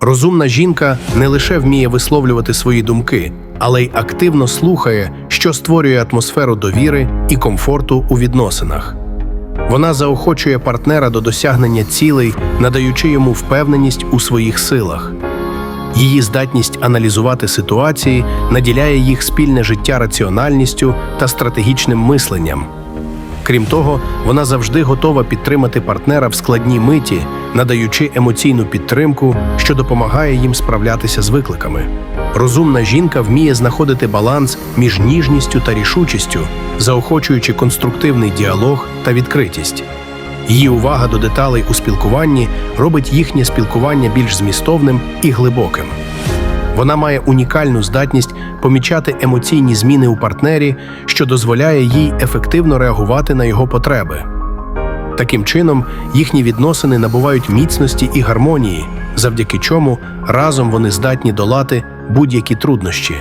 Розумна жінка не лише вміє висловлювати свої думки, але й активно слухає, що створює атмосферу довіри і комфорту у відносинах. Вона заохочує партнера до досягнення цілей, надаючи йому впевненість у своїх силах. Її здатність аналізувати ситуації наділяє їх спільне життя раціональністю та стратегічним мисленням. Крім того, вона завжди готова підтримати партнера в складній миті, надаючи емоційну підтримку, що допомагає їм справлятися з викликами. Розумна жінка вміє знаходити баланс між ніжністю та рішучістю, заохочуючи конструктивний діалог та відкритість. Її увага до деталей у спілкуванні робить їхнє спілкування більш змістовним і глибоким. Вона має унікальну здатність помічати емоційні зміни у партнері, що дозволяє їй ефективно реагувати на його потреби. Таким чином, їхні відносини набувають міцності і гармонії, завдяки чому разом вони здатні долати будь-які труднощі.